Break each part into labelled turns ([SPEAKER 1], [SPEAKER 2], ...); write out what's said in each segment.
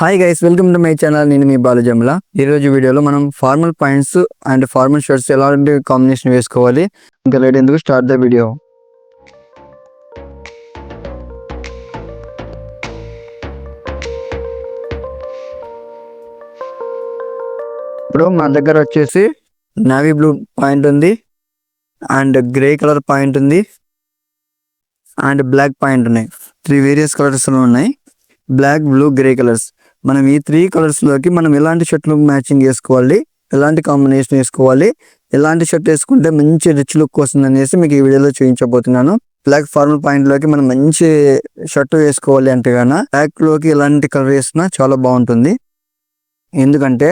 [SPEAKER 1] Hi guys welcome to my channel నేను మీ బాలజమ్ల ఈ రోజు వీడియోలో మనం formal pants and formal shirts ఎలాంటి కాంబినేషన్ వేసుకోవాలి? ఇంకా లేట్ ఎందుకు స్టార్ట్ ద వీడియో ఇప్పుడు మా దగ్గర వచ్చేసి నావీ బ్లూ పాయింట్ ఉంది అండ్ గ్రే కలర్ పాయింట్ ఉంది అండ్ బ్లాక్ పాయింట్ ఉన్నాయి. త్రీ వేరియస్ కలర్స్లో ఉన్నాయి. బ్లాక్ బ్లూ గ్రే కలర్స్ మనం ఈ త్రీ కలర్స్లోకి మనం ఎలాంటి షర్ట్లు మ్యాచింగ్ వేసుకోవాలి ఎలాంటి కాంబినేషన్ వేసుకోవాలి? ఎలాంటి షర్ట్ వేసుకుంటే మంచి రిచ్ లుక్ వస్తుంది అనేసి మీకు ఈ వీడియోలో చూపించబోతున్నాను. బ్లాక్ ఫార్మల్ పాయింట్లోకి మనం మంచి షర్ట్ వేసుకోవాలి అంటే గాన బ్లాక్లోకి ఎలాంటి కలర్ వేసినా చాలా బాగుంటుంది. ఎందుకంటే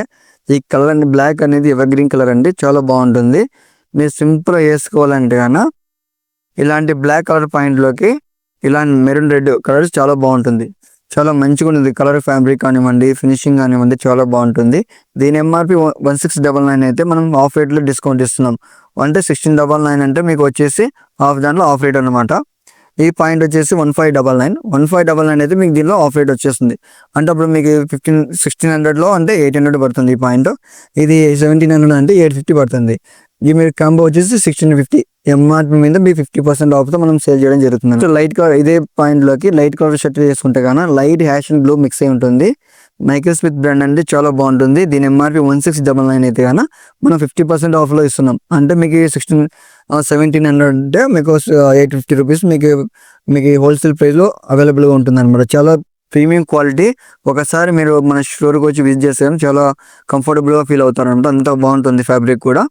[SPEAKER 1] ఈ కలర్ అండి బ్లాక్ అనేది ఎవర్ గ్రీన్ కలర్ అండి చాలా బాగుంటుంది. మీరు సింపుల్ వేసుకోవాలంటే గాన ఇలాంటి బ్లాక్ కలర్ పాయింట్లోకి ఇలాంటి మెరూన్ రెడ్ కలర్స్ చాలా బాగుంటుంది. చాలా మంచిగా ఉంటుంది కలర్ ఫ్యాబ్రిక్ కానివ్వండి ఫినిషింగ్ కానివ్వండి చాలా బాగుంటుంది. దీని MRP one six double nine అయితే మనం ఆఫ్ రేట్లో డిస్కౌంట్ ఇస్తున్నాం. అంటే సిక్స్టీన్ డబల్ నైన్ అంటే మీకు వచ్చేసి హాఫ్ దాంట్లో ఆఫ్ రేట్ అనమాట ఈ పాయింట్ వచ్చేసి one five double nine one five double nine అయితే మీకు దీనిలో ఆఫ్ రేట్ వచ్చేస్తుంది. అంటే అప్పుడు మీకు ఫిఫ్టీన్ సిక్స్టీన్ హండ్రెడ్లో అంటే ఎయిట్ హండ్రెడ్ పడుతుంది ఈ పాయింట్ ఇది సెవెంటీన్ హండ్రెడ్ అంటే ఎయిట్ ఫిఫ్టీ పడుతుంది. ఇది మీరు కాంబో వచ్చేసి సిక్స్టీన్ ఫిఫ్టీ ఎంఆర్పి మీద మీ ఫిఫ్టీ పర్సెంట్ ఆఫ్తో మనం సేల్ చేయడం జరుగుతుంది. సో లైట్ కలర్ ఇదే పాయింట్లోకి లైట్ కలర్ షర్ట్ వేసుకుంటే కానీ light ash and blue mix అయి ఉంటుంది. మైకిల్ స్మిత్ బ్రాండ్ అనేది చాలా బాగుంటుంది. దీని MRP one six double nine అయితే కానీ మనం ఫిఫ్టీ పర్సెంట్ ఆఫ్లో ఇస్తున్నాం. అంటే మీకు సిక్స్టీన్ సెవెంటీన్ హండ్రెడ్ అంటే మీకు ఎయిట్ ఫిఫ్టీ రూపీస్ మీకు మీకు హోల్సేల్ ప్రైస్లో అవైలబుల్గా ఉంటుంది అనమాట చాలా ప్రీమియం క్వాలిటీ ఒకసారి మీరు మన స్టోర్కి వచ్చి విజిట్ చేస్తే చాలా కంఫర్టబుల్గా ఫీల్ అవుతారు అనమాట అంత బాగుంటుంది ఫ్యాబ్రిక్ కూడా.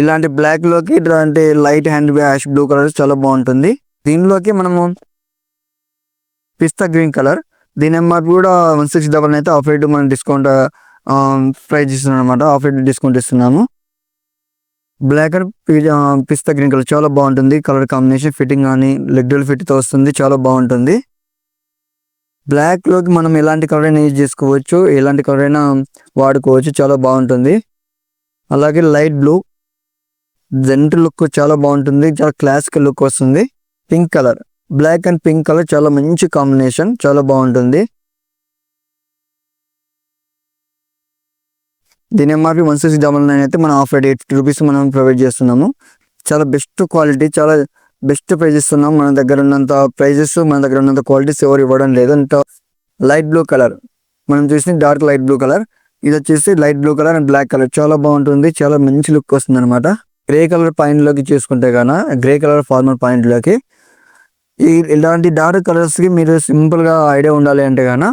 [SPEAKER 1] ఇలాంటి బ్లాక్లోకి ఇలాంటి light and ash blue colour చాలా బాగుంటుంది. దీనిలోకి మనము పిస్తా గ్రీన్ కలర్ దీని ఎంఆర్పి కూడా వన్ సిక్స్ డబల్ అయితే ఆఫ్ రేట్ మనం డిస్కౌంట్ ప్రైస్ ఇస్తున్నాం అనమాట ఆఫ్ రేట్ డిస్కౌంట్ ఇస్తున్నాము. Black and pista green colour చాలా బాగుంటుంది. కలర్ కాంబినేషన్ ఫిట్టింగ్ కానీ లెగ్డల్ ఫిట్తో వస్తుంది. చాలా బాగుంటుంది. బ్లాక్లోకి మనం ఎలాంటి కలర్ అయినా యూజ్ చేసుకోవచ్చు. ఎలాంటి కలర్ అయినా వాడుకోవచ్చు. చాలా బాగుంటుంది. అలాగే లైట్ బ్లూ జెంట్ లుక్ చాలా బాగుంటుంది. చాలా క్లాసికల్ లుక్ వస్తుంది. Pink colour. Black and pink colour చాలా మంచి కాంబినేషన్. చాలా బాగుంటుంది. దీని MRP one six double nine అయితే మనం ఆఫ్ ఎయిట్ ఫిఫ్టీ రూపీస్ మనం ప్రొవైడ్ చేస్తున్నాము. చాలా బెస్ట్ క్వాలిటీ చాలా బెస్ట్ ప్రైజెస్ ఇస్తున్నాం. మన దగ్గర ఉన్నంత ప్రైజెస్ మన దగ్గర ఉన్నంత క్వాలిటీస్ ఎవరు ఇవ్వడం లేదు. అంత లైట్ బ్లూ కలర్. మనం చూసిన డార్క్ లైట్ బ్లూ కలర్. ఇది వచ్చేసి light blue colour and black colour. చాలా బాగుంటుంది. చాలా మంచి లుక్ వస్తుంది అనమాట గ్రే కలర్ పాయింట్లోకి చూసుకుంటే గాన గ్రే కలర్ ఫార్మల్ పాయింట్లోకి ఈ ఇలాంటి డార్క్ కలర్స్కి మీరు సింపుల్గా ఐడియా ఉండాలి అంటే కానీ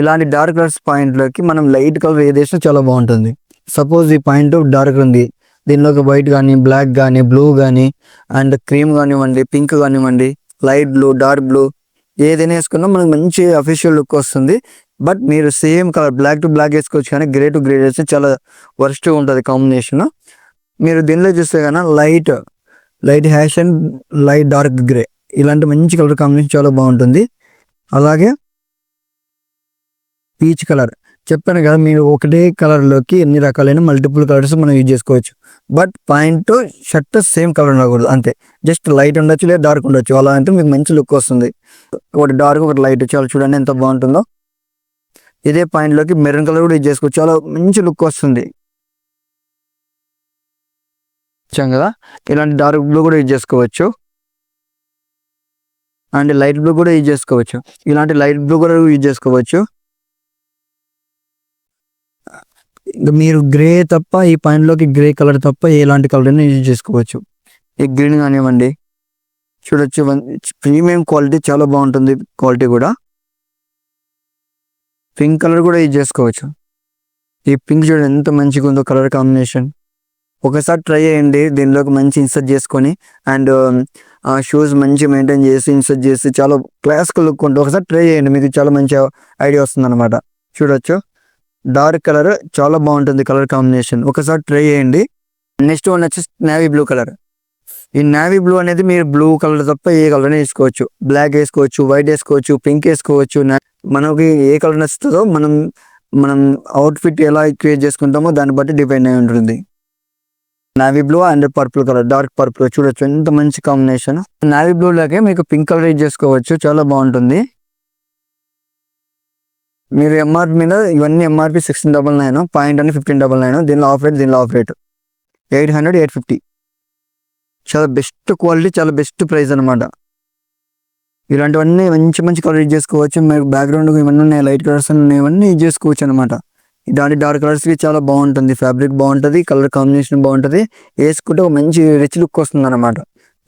[SPEAKER 1] ఇలాంటి డార్క్ కలర్స్ పాయింట్లోకి మనం లైట్ కలర్ ఏదేసినా చాలా బాగుంటుంది. సపోజ్ ఈ పాయింట్ డార్క్ ఉంది దీనిలోకి వైట్ కానీ బ్లాక్ కానీ బ్లూ కానీ అండ్ క్రీమ్ కానివ్వండి పింక్ కానివ్వండి లైట్ బ్లూ డార్క్ బ్లూ ఏదైనా వేసుకున్నా మనకు మంచి అఫీషియల్ లుక్ వస్తుంది. బట్ మీరు same colour black to black వేసుకోవచ్చు కానీ గ్రే టు గ్రే వేస్తే చాలా వర్స్ట్ ఉంటుంది కాంబినేషన్. మీరు దీనిలో చూస్తే కన్నా light light ash and light dark grey. ఇలాంటి మంచి కలర్ కాంబినేషన్ చాలా బాగుంటుంది. అలాగే పీచ్ కలర్. చెప్పాను కదా మీరు ఒకటే కలర్లోకి ఎన్ని రకాలైన మల్టిపుల్ కలర్స్ మనం యూజ్ చేసుకోవచ్చు. But pant shirt same colour ఉండకూడదు అంతే. జస్ట్ లైట్ ఉండొచ్చు లేదా డార్క్ ఉండొచ్చు. అలా అంటే మీకు మంచి లుక్ వస్తుంది. ఒకటి డార్క్ ఒకటి లైట్. చాలా చూడండి ఎంత బాగుంటుందో. ఇదే పాయింట్లోకి మెరూన్ కలర్ కూడా యూజ్ చేసుకోవచ్చు. చాలా మంచి లుక్ వస్తుంది. ఇచ్చాం కదా? ఇలాంటి డార్క్ బ్లూ కూడా యూజ్ చేసుకోవచ్చు. అండ్ లైట్ బ్లూ కూడా యూజ్ చేసుకోవచ్చు. ఇలాంటి లైట్ బ్లూ కూడా యూజ్ చేసుకోవచ్చు. మీరు గ్రే తప్ప ఈ పాయింట్లోకి గ్రే కలర్ తప్ప ఎలాంటి కలర్ అయినా యూజ్ చేసుకోవచ్చు. ఈ గ్రీన్ కానివ్వండి చూడొచ్చు. ప్రీమియం క్వాలిటీ చాలా బాగుంటుంది క్వాలిటీ కూడా. పింక్ కలర్ కూడా యూజ్ చేసుకోవచ్చు. ఈ పింక్ చూడండి ఎంత మంచిగా ఉందో కలర్ కాంబినేషన్ ఒకసారి ట్రై చేయండి దీనిలోకి మంచి ఇన్సర్ట్ చేసుకొని అండ్ um, ఆ షూస్ మంచి మెయింటైన్ చేసి ఇన్సర్ట్ చేసి చాలా క్లాసికల్ లుక్ ఉంటుంది ఒకసారి ట్రై చేయండి మీకు చాలా మంచి ఐడియా వస్తుంది అనమాట చూడొచ్చు. డార్క్ కలర్ చాలా బాగుంటుంది కలర్ కాంబినేషన్ ఒకసారి ట్రై చేయండి. నెక్స్ట్ వన్ వచ్చేసి నేవీ బ్లూ కలర్ ఈ నేవీ బ్లూ అనేది మీరు బ్లూ కలర్ తప్ప ఏ కలర్ వేసుకోవచ్చు. బ్లాక్ వేసుకోవచ్చు వైట్ వేసుకోవచ్చు పింక్ వేసుకోవచ్చు మనకి ఏ కలర్ నచ్చుతుందో మనం మనం అవుట్ఫిట్ ఎలా క్రియేట్ చేసుకుంటామో దాన్ని బట్టి డిపెండ్ అయి ఉంటుంది. Navy blue and purple colour dark purple చూడొచ్చు. ఎంత మంచి కాంబినేషన్ నావీ బ్లూ లాగే మీకు పింక్ కలర్ యూజ్ చేసుకోవచ్చు. చాలా బాగుంటుంది. మీరు ఎంఆర్పి మీద ఇవన్నీ MRP sixteen double nine pant అని ఫిఫ్టీన్ డబల్ నైన్ దీనిలో ఆఫ్ రేట్ దీనిలో half rate eight hundred eight fifty చాలా బెస్ట్ క్వాలిటీ చాలా బెస్ట్ ప్రైస్ అనమాట ఇలాంటివన్నీ మంచి మంచి కలర్ యూజ్ చేసుకోవచ్చు. మీరు బ్యాక్గ్రౌండ్ ఇవన్నీ ఉన్నాయి? లైట్ కలర్స్ ఉన్నాయి ఇవన్నీ యూజ్ చేసుకోవచ్చు అనమాట ఇలాంటి డార్క్ కలర్స్కి చాలా బాగుంటుంది. ఫ్యాబ్రిక్ బాగుంటుంది కలర్ కాంబినేషన్ బాగుంటుంది. వేసుకుంటే ఒక మంచి రిచ్ లుక్ వస్తుంది అనమాట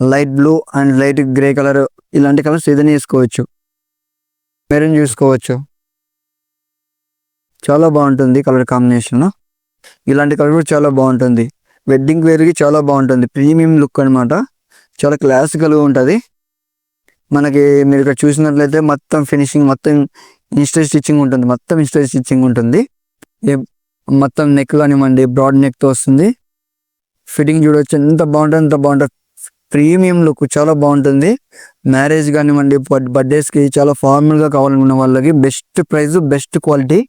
[SPEAKER 1] light blue and light grey colour ఇలాంటి కలర్స్ ఏదైనా వేసుకోవచ్చు. మెరూన్ చూసుకోవచ్చు. చాలా బాగుంటుంది కలర్ కాంబినేషన్ ఇలాంటి కలర్ కూడా చాలా బాగుంటుంది. వెడ్డింగ్ వేర్కి చాలా బాగుంటుంది. ప్రీమియం లుక్ అనమాట చాలా క్లాసికల్గా ఉంటుంది. మనకి మీరు ఇక్కడ చూసినట్లయితే మొత్తం ఫినిషింగ్ మొత్తం ఇన్స్టా స్టిచ్చింగ్ ఉంటుంది. మొత్తం ఇన్స్టా స్టిచ్చింగ్ ఉంటుంది. మొత్తం నెక్ కానివ్వండి బ్రాడ్ నెక్తో వస్తుంది. ఫిట్టింగ్ చూడవచ్చు ఎంత బాగుంటుంది ఎంత బాగుంటుంది. ప్రీమియం లుక్ చాలా బాగుంటుంది. మ్యారేజ్ కానివ్వండి బర్త్డేస్కి చాలా ఫార్మల్గా కావాలనుకున్న వాళ్ళకి best price best quality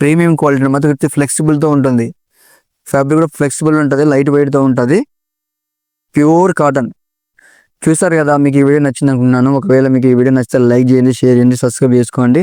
[SPEAKER 1] premium quality మొత్తం విత్ ఫ్లెక్సిబుల్తో ఉంటుంది. ఫ్యాబ్రిక్ కూడా ఫ్లెక్సిబుల్ ఉంటుంది లైట్ వెయిట్తో ఉంటుంది. ప్యూర్ కాటన్ చూసారు కదా మీకు ఈ వీడియో నచ్చింది అనుకున్నాను ఒకవేళ మీకు ఈ వీడియో నచ్చితే లైక్ చేయండి షేర్ చేయండి సబ్స్క్రైబ్ చేసుకోండి.